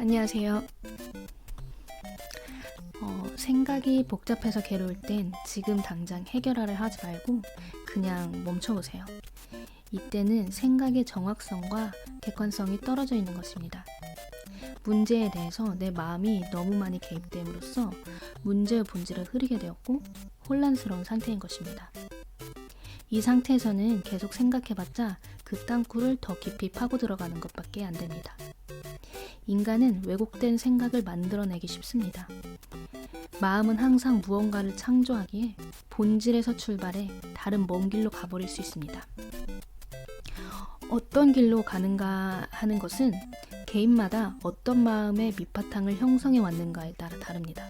안녕하세요. 어, 생각이 복잡해서 괴로울 땐 지금 당장 해결하려 하지 말고 그냥 멈춰보세요. 이때는 생각의 정확성과 객관성이 떨어져 있는 것입니다. 문제에 대해서 내 마음이 너무 많이 개입됨으로써 문제의 본질을 흐리게 되었고 혼란스러운 상태인 것입니다. 이 상태에서는 계속 생각해봤자 그 땅굴을 더 깊이 파고 들어가는 것밖에 안 됩니다. 인간은 왜곡된 생각을 만들어내기 쉽습니다. 마음은 항상 무언가를 창조하기에 본질에서 출발해 다른 먼 길로 가버릴 수 있습니다. 어떤 길로 가는가 하는 것은 개인마다 어떤 마음의 밑바탕을 형성해 왔는가에 따라 다릅니다.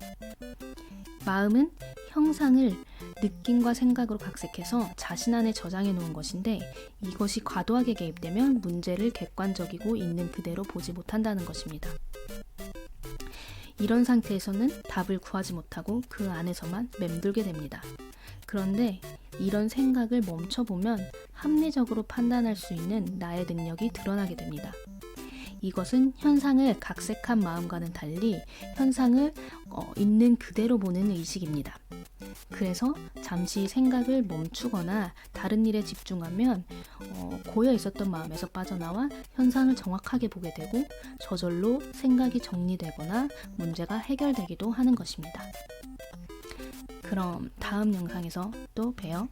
마음은 형상을 느낌과 생각으로 각색해서 자신 안에 저장해 놓은 것인데 이것이 과도하게 개입되면 문제를 객관적이고 있는 그대로 보지 못한다는 것입니다. 이런 상태에서는 답을 구하지 못하고 그 안에서만 맴돌게 됩니다. 그런데 이런 생각을 멈춰보면 합리적으로 판단할 수 있는 나의 능력이 드러나게 됩니다. 이것은 현상을 각색한 마음과는 달리 현상을 어, 있는 그대로 보는 의식입니다. 그래서 잠시 생각을 멈추거나 다른 일에 집중하면 어, 고여 있었던 마음에서 빠져나와 현상을 정확하게 보게 되고 저절로 생각이 정리되거나 문제가 해결되기도 하는 것입니다. 그럼 다음 영상에서 또 봬요.